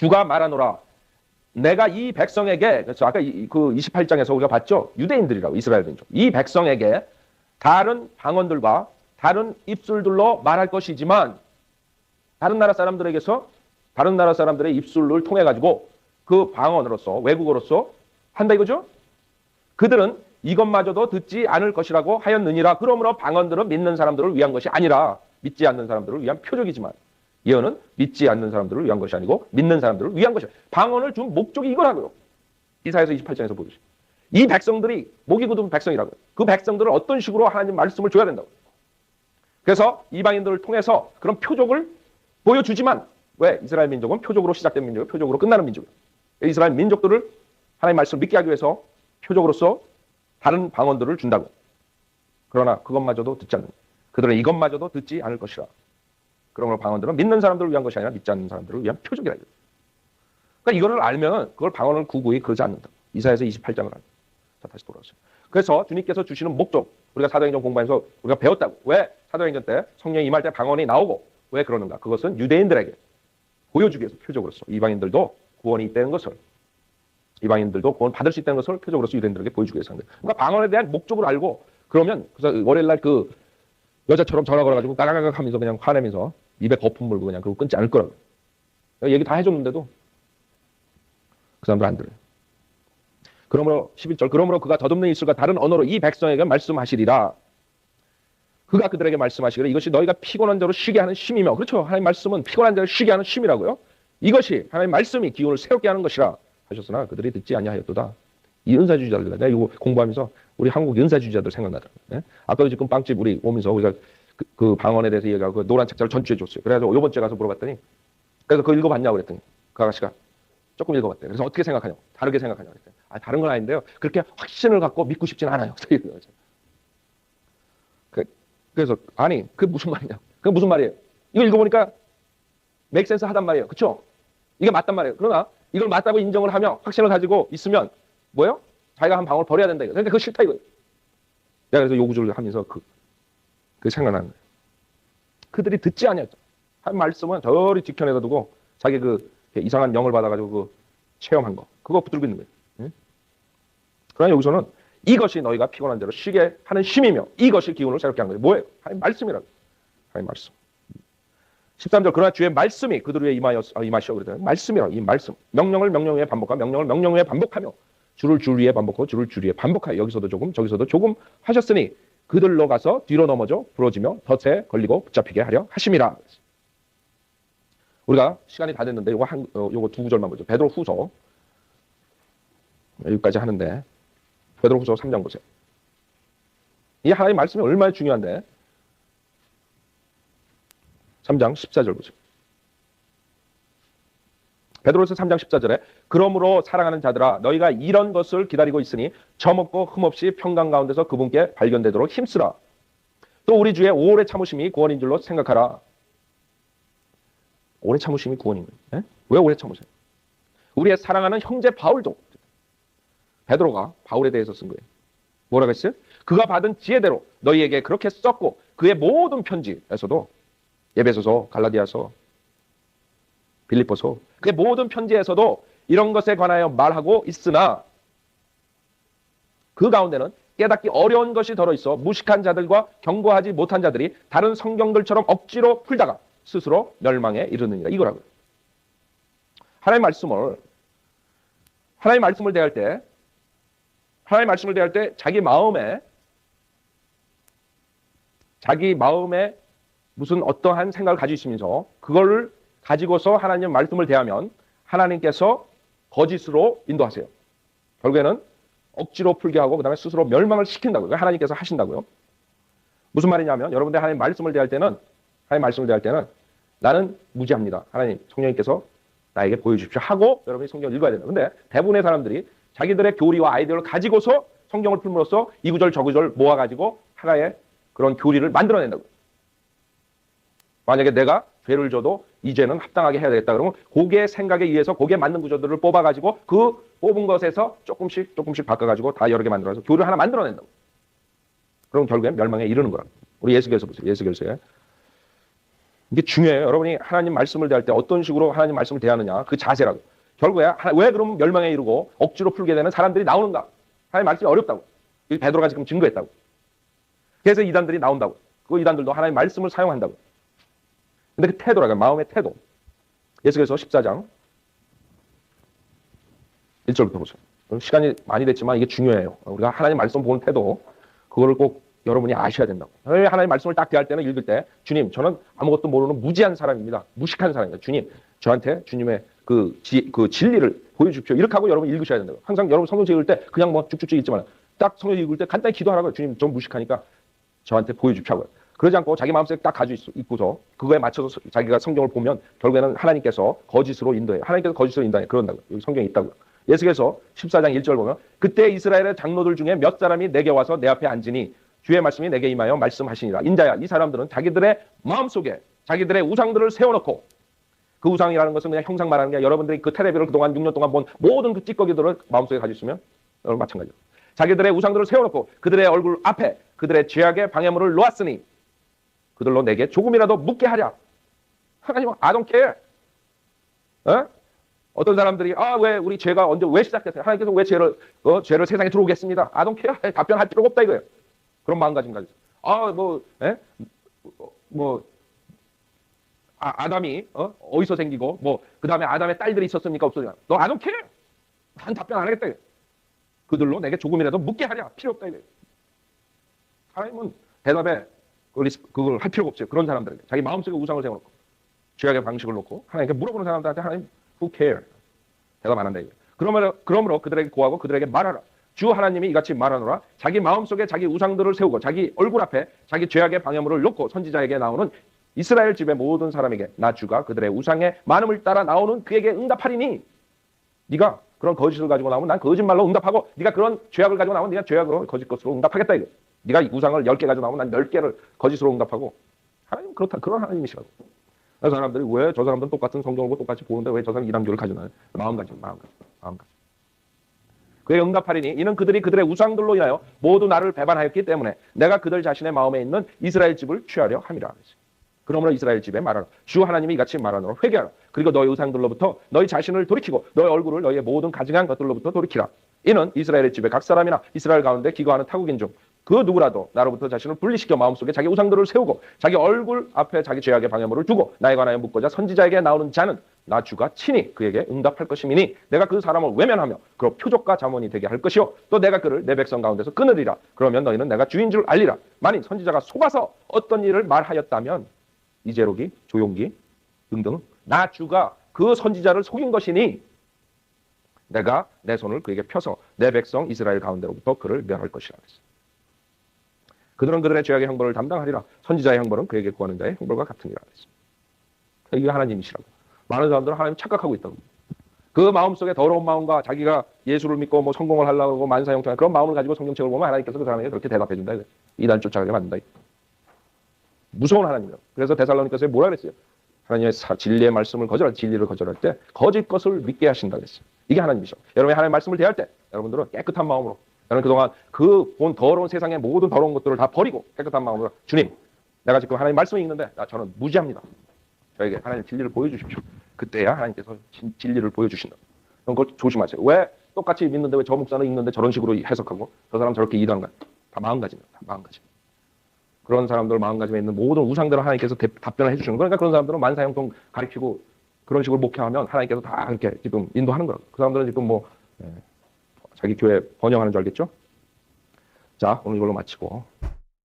주가 말하노라. 내가 이 백성에게 그래서 아까 이- 그 28장에서 우리가 봤죠. 유대인들이라고 이스라엘 민족. 이 백성에게 다른 방언들과 다른 입술들로 말할 것이지만 다른 나라 사람들에게서 다른 나라 사람들의 입술을 통해 가지고 그 방언으로서 외국어로서 한다 이거죠. 그들은 이것마저도 듣지 않을 것이라고 하였느니라. 그러므로 방언들은 믿는 사람들을 위한 것이 아니라 믿지 않는 사람들을 위한 표적이지만 예언은 믿지 않는 사람들을 위한 것이 아니고 믿는 사람들을 위한 것이야. 방언을 준 목적이 이거라고요. 이사에서 28장에서 보듯이. 이 백성들이 목이 굳은 백성이라고요. 그 백성들을 어떤 식으로 하나님 말씀을 줘야 된다고. 그래서 이방인들을 통해서 그런 표적을 보여주지만 왜 이스라엘 민족은 표적으로 시작된 민족이에요. 표적으로 끝나는 민족이에요. 이스라엘 민족들을 하나님 말씀을 믿게 하기 위해서 표적으로서 다른 방언들을 준다고. 그러나 그것마저도 듣지 않는. 그들은 이것마저도 듣지 않을 것이라. 그런 걸 방언들은 믿는 사람들을 위한 것이 아니라 믿지 않는 사람들을 위한 표적이라. 이거예요. 그러니까 이거를 알면 그걸 방언을 구구히 그러지 않는다. 이사에서 28장을 합니다. 자, 다시 돌아오세요. 그래서 주님께서 주시는 목적, 우리가 사도행전 공부하면서 우리가 배웠다고. 왜 사도행전 때 성령이 임할 때 방언이 나오고 왜 그러는가? 그것은 유대인들에게 보여주기 위해서 표적으로서 이방인들도 구원이 있다는 것을 이방인들도 구원 받을 수 있다는 것을 표적으로서 유대인들에게 보여주기 위해서 하는 거예요. 그러니까 방언에 대한 목적을 알고 그러면 그래서 월요일 날그 여자처럼 전화 걸어가지고 까가가가 하면서 그냥 화내면서 입에 거품 물고 그냥 그거 끊지 않을 거라고. 얘기 다 해줬는데도 그 사람들 안 들어요. 그러므로 11절 그러므로 그가 더듬는 입술과 다른 언어로 이 백성에게 말씀하시리라. 그가 그들에게 말씀하시기를 이것이 너희가 피곤한 자로 쉬게 하는 쉼이며 그렇죠. 하나님 말씀은 피곤한 자를 쉬게 하는 쉼이라고요. 이것이 하나님 말씀이 기운을 새롭게 하는 것이라 하셨으나 그들이 듣지 아니하였도다. 이 은사주의자들 내가 이거 공부하면서 우리 한국 은사주의자들 생각나더라고요. 예? 아까도 지금 빵집 우리 오면서 우리가 그, 그 방언에 대해서 얘기하고 그 노란 책자를 전주해 줬어요. 그래가지고 요번 주에 가서 물어봤더니 그래서 그거 읽어봤냐고 그랬더니 그 아가씨가 조금 읽어봤대요. 그래서 어떻게 생각하냐고 다르게 생각하냐고 그랬더니 아 다른 건 아닌데요. 그렇게 확신을 갖고 믿고 싶진 않아요. 그, 그래서 아니 그 무슨 말이냐? 그 무슨 말이에요? 이거 읽어보니까 맥센스 하단 말이에요. 그렇죠? 이게 맞단 말이에요. 그러나 이걸 맞다고 인정을 하며 확신을 가지고 있으면 뭐예요? 자기가 한 방울 버려야 된다 이거. 그러니까 그거 싫다 이거예요. 내가 그래서 요구를 하면서 그, 그 생각나는 거예요. 그들이 듣지 아니었죠. 한 말씀은 저리 뒤편에다 두고 자기 그 이상한 영을 받아가지고 그 체험한 거 그거 붙들고 있는 거예요. 응? 그러나 여기서는 이것이 너희가 피곤한 대로 쉬게 하는 힘이며 이것이 기운을 새롭게 하는 거예요. 뭐예요? 하나님 말씀이라고. 하나님 말씀. 13절 그러나 주의 말씀이 그들 위에 임하여 아, 임하시오 그러더니 말씀이라 이 말씀 명령을 명령 위에 반복하고 명령을 명령 위에 반복하며 줄을 줄 위에 반복하고 줄을 줄 위에 반복하여 여기서도 조금 저기서도 조금 하셨으니 그들로 가서 뒤로 넘어져 부러지며 덫에 걸리고 붙잡히게 하려 하심이라. 우리가 시간이 다 됐는데 요거 한 어, 요거 두 구절만 보죠. 베드로 후서 여기까지 하는데 베드로 후서 3장 보세요. 이 하나님 말씀이 얼마나 중요한데 3장 14절 보세요. 베드로서 3장 14절에 그러므로 사랑하는 자들아 너희가 이런 것을 기다리고 있으니 저먹고 흠없이 평강 가운데서 그분께 발견되도록 힘쓰라. 또 우리 주의 오래 참으심이 구원인 줄로 생각하라. 오래 참으심이 구원인 거예요. 예? 왜 오래 참으세요? 우리의 사랑하는 형제 바울도 베드로가 바울에 대해서 쓴 거예요. 뭐라고 했어요? 그가 받은 지혜대로 너희에게 그렇게 썼고 그의 모든 편지에서도 예배소서, 갈라디아서, 빌립보서 그의 모든 편지에서도 이런 것에 관하여 말하고 있으나 그 가운데는 깨닫기 어려운 것이 들어 있어 무식한 자들과 경고하지 못한 자들이 다른 성경들처럼 억지로 풀다가 스스로 멸망에 이르느니라 이거라고요. 하나님 말씀을 하나님 말씀을 대할 때 하나님 말씀을 대할 때 자기 마음에 자기 마음에 무슨 어떠한 생각을 가지고 있으면서 그걸 가지고서 하나님 말씀을 대하면 하나님께서 거짓으로 인도하세요. 결국에는 억지로 풀게 하고 그다음에 스스로 멸망을 시킨다고요. 하나님께서 하신다고요. 무슨 말이냐면 여러분들 하나님 말씀을 대할 때는 하나님 말씀을 대할 때는 나는 무지합니다. 하나님 성령님께서 나에게 보여주십시오 하고 여러분이 성경을 읽어야 된다. 근데 대부분의 사람들이 자기들의 교리와 아이디어를 가지고서 성경을 풀므로써 이 구절 저 구절 모아가지고 하나의 그런 교리를 만들어낸다고. 만약에 내가 죄를 져도 이제는 합당하게 해야 되겠다 그러면 고개 생각에 의해서 거기에 맞는 구조들을 뽑아가지고 그 뽑은 것에서 조금씩 조금씩 바꿔가지고 다 여러 개 만들어서 교를 하나 만들어낸다고. 그럼 결국엔 멸망에 이르는 거라. 우리 예수께서 보세요. 예수께서에 이게 중요해요. 여러분이 하나님 말씀을 대할 때 어떤 식으로 하나님 말씀을 대하느냐 그 자세라고. 결국에 하나- 왜 그럼 멸망에 이르고 억지로 풀게 되는 사람들이 나오는가? 하나님 말씀이 어렵다고. 이 베드로가 지금 증거했다고. 그래서 이단들이 나온다고. 그 이단들도 하나님 말씀을 사용한다고. 근데 그 태도라고 마음의 태도. 예수께서 14장 1절부터 보세요. 시간이 많이 됐지만 이게 중요해요. 우리가 하나님 말씀 보는 태도, 그거를 꼭 여러분이 아셔야 된다고. 왜 하나님 말씀을 딱 대할 때는 읽을 때, 주님, 저는 아무것도 모르는 무지한 사람입니다. 무식한 사람입니다. 주님, 저한테 주님의 그, 지, 그 진리를 보여주십시오. 이렇게 하고 여러분 읽으셔야 된다고. 항상 여러분 성경책 읽을 때 그냥 뭐 쭉쭉쭉 읽지 말아요. 딱 성경 읽을 때 간단히 기도하라고요. 주님, 전 무식하니까 저한테 보여주십시오. 그러지 않고 자기 마음속에 딱 가지고 있- 있고서 그거에 맞춰서 자기가 성경을 보면 결국에는 하나님께서 거짓으로 인도해요. 하나님께서 거짓으로 인도해 그런다고요. 여기 성경에 있다고요. 예수께서 14장 1절 보면 그때 이스라엘의 장로들 중에 몇 사람이 내게 와서 내 앞에 앉으니 주의 말씀이 내게 임하여 말씀하시니라. 인자야 이 사람들은 자기들의 마음속에 자기들의 우상들을 세워놓고 그 우상이라는 것은 그냥 형상 말하는 게 여러분들이 그 텔레비를 그동안 6년 동안 본 모든 그 찌꺼기들을 마음속에 가지고 있으면 여러분 마찬가지로 자기들의 우상들을 세워놓고 그들의 얼굴 앞에 그들의 죄악의 방해물을 놓았으니 그들로 내게 조금이라도 묻게 하랴. 하나님은 아동케. 어? 어떤 사람들이 아 왜 우리 죄가 언제 왜 시작됐어요? 하나님께서 왜 죄를 어, 죄를 세상에 들어오겠습니다. 아동케 답변할 필요가 없다 이거예요. 그런 마음가짐 가지고. 아뭐 예? 뭐 아, 아담이 어? 어디서 생기고 뭐 그 다음에 아담의 딸들이 있었습니까 없었냐? 너 아동케? 난 답변 안 하겠다. 이거예요. 그들로 내게 조금이라도 묻게 하랴. 필요 없다 이거예요. 하나님은 대답에 그걸, 할 필요가 없어요. 그런 사람들에게. 자기 마음속에 우상을 세워놓고, 죄악의 방식을 놓고, 하나님께 물어보는 사람들한테 하나님, who care? 대답 안 한다. 이거예요. 그러므로, 그러므로 그들에게 고하고 그들에게 말하라. 주 하나님이 이같이 말하노라. 자기 마음속에 자기 우상들을 세우고, 자기 얼굴 앞에 자기 죄악의 방해물을 놓고 선지자에게 나오는 이스라엘 집의 모든 사람에게 나 주가 그들의 우상의 많음을 따라 나오는 그에게 응답하리니 네가 그런 거짓을 가지고 나오면 난 거짓말로 응답하고 네가 그런 죄악을 가지고 나오면 네가 죄악으로 거짓 것으로 응답하겠다 이거. 네가 이 우상을 10개 가지고 나오면 난 10개를 거짓으로 응답하고 하나님 그렇다 그런 하나님이시라고. 그래서 사람들이 왜 저 사람들은 똑같은 성경을 보고 똑같이 보는데 왜 저 사람 이단교를 가지나요? 마음가짐, 마음가짐, 마음가짐. 그에 응답하리니 이는 그들이 그들의 우상들로 인하여 모두 나를 배반하였기 때문에 내가 그들 자신의 마음에 있는 이스라엘 집을 취하려 함이라. 그러므로 이스라엘 집에 말하라. 주 하나님이 이같이 말하노라. 회개하라. 그리고 너희 우상들로부터 너희 자신을 돌이키고 너희 얼굴을 너희의 모든 가증한 것들로부터 돌이키라. 이는 이스라엘의 집에 각 사람이나 이스라엘 가운데 기거하는 타국인 중 그 누구라도 나로부터 자신을 분리시켜 마음속에 자기 우상들을 세우고 자기 얼굴 앞에 자기 죄악의 방해물을 두고 나에 관하여 묻고자 선지자에게 나오는 자는 나 주가 친히 그에게 응답할 것이니 내가 그 사람을 외면하며 그로 표적과 자문이 되게 할 것이요. 또 내가 그를 내 백성 가운데서 끊으리라. 그러면 너희는 내가 주인 줄 알리라. 만일 선지자가 속아서 어떤 일을 말하였다면 이재록이 조용기 등등 나 주가 그 선지자를 속인 것이니 내가 내 손을 그에게 펴서 내 백성 이스라엘 가운데로부터 그를 멸할 것이라 그랬어요. 그들은 그들의 죄악의 형벌을 담당하리라. 선지자의 형벌은 그에게 구하는 자의 형벌과 같으니라. 이게 하나님이시라고. 많은 사람들은 하나님 착각하고 있다고. 그 마음속에 더러운 마음과 자기가 예수를 믿고 뭐 성공을 하려고 하고 만사형통 그런 마음을 가지고 성경책을 보면 하나님께서 그 사람에게 그렇게 대답해 준다. 이단 쫓아가게 만든다. 무서운 하나님이라고. 그래서 데살로니가서에 뭐라 그랬어요? 하나님의 사, 진리의 말씀을 거절할 진리를 거절할 때 거짓 것을 믿게 하신다 그랬어요. 이게 하나님이죠. 여러분이 하나님의 말씀을 대할 때 여러분들은 깨끗한 마음으로 여러분 그동안 그 본 더러운 세상의 모든 더러운 것들을 다 버리고 깨끗한 마음으로 주님 내가 지금 하나님 말씀을 읽는데 나 저는 무지합니다. 저에게 하나님 진리를 보여주십시오. 그때야 하나님께서 진, 진리를 보여주신다. 그런 걸 조심하세요. 왜 똑같이 믿는데 왜 저 목사는 읽는데 저런 식으로 해석하고 저 사람 저렇게 거야. 다 마음가짐이다. 다 마음가짐. 그런 사람들 마음가짐에 있는 모든 우상들을 하나님께서 대- 답변을 해주시는 거예요. 그러니까 그런 사람들은 만사형통 가리키고 그런 식으로 목회하면 하나님께서 다 이렇게 지금 인도하는 거라고. 그 사람들은 지금 뭐 예, 자기 교회 번영하는 줄 알겠죠? 자 오늘 이걸로 마치고